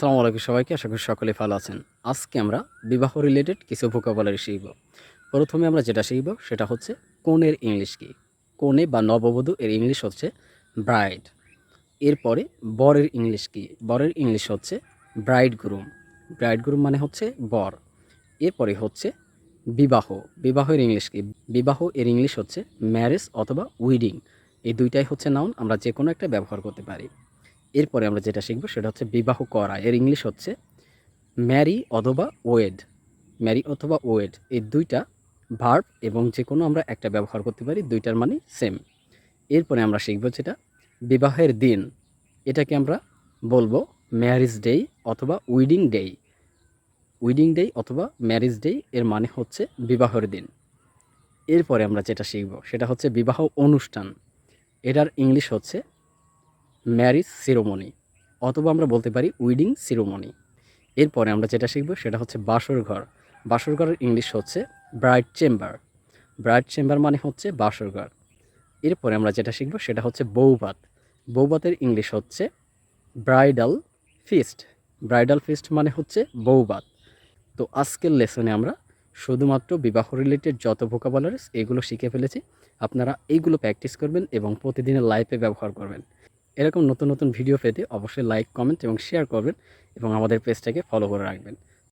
আসসালামু আলাইকুম সবাইকে, আশা করি সকলে ভালো আছেন। আজকে আমরা বিবাহ রিলেটেড কিছু ভোকাবুলারি শিখব। প্রথমে আমরা যেটা শিখব সেটা হচ্ছে কনের ইংলিশ কি? কনে বা নববধূ এর ইংলিশ হচ্ছে ব্রাইড এরপরে বরের ইংলিশ কি? বরের ইংলিশ হচ্ছে ব্রাইড গ্রুম ব্রাইড গ্রুম মানে হচ্ছে বর। এরপরে হচ্ছে বিবাহ। বিবাহের ইংলিশ কি? বিবাহ এর ইংলিশ হচ্ছে ম্যারেজ অথবা উইডিং এই দুইটাই হচ্ছে নাউন আমরা যে কোনো একটা ব্যবহার করতে পারি। এরপরে আমরা যেটা শিখব সেটা হচ্ছে বিবাহ করা। এর ইংলিশ হচ্ছে ম্যারি অথবা ওয়েড ম্যারি অথবা ওয়েড এই দুইটা ভার্ব এবং যে কোনো আমরা একটা ব্যবহার করতে পারি, দুইটার মানে সেম এরপরে আমরা শিখব যেটা বিবাহের দিন। এটাকে আমরা বলব ম্যারিজ ডে অথবা উইডিং ডে উইডিং ডে অথবা ম্যারিজ ডে এর মানে হচ্ছে বিবাহের দিন। এরপরে আমরা যেটা শিখব সেটা হচ্ছে বিবাহ অনুষ্ঠান। এটার ইংলিশ হচ্ছে ম্যারিজ সিরোমনি অথবা আমরা বলতে পারি উইডিং সিরোমনি এরপরে আমরা যেটা শিখব সেটা হচ্ছে বাসর ঘর। বাসর ঘরের ইংলিশ হচ্ছে ব্রাইড চেম্বার ব্রাইড চেম্বার মানে হচ্ছে বাসর ঘর। এরপরে আমরা যেটা শিখব সেটা হচ্ছে বৌভাত। বৌভাতের ইংলিশ হচ্ছে ব্রাইডাল ফিস্ট ব্রাইডাল ফিস্ট মানে হচ্ছে বৌভাত। তো আজকের লেসনে আমরা শুধুমাত্র বিবাহ রিলেটেড যত ভোকাবলারিস এগুলো শিখে ফেলেছি। আপনারা এইগুলো প্র্যাকটিস করবেন এবং প্রতিদিনের লাইফে ব্যবহার করবেন। এরকম নতুন নতুন ভিডিও পেতে অবশ্যই লাইক কমেন্ট এবং শেয়ার করবেন এবং আমাদের পেজটাকে ফলো করে রাখবেন।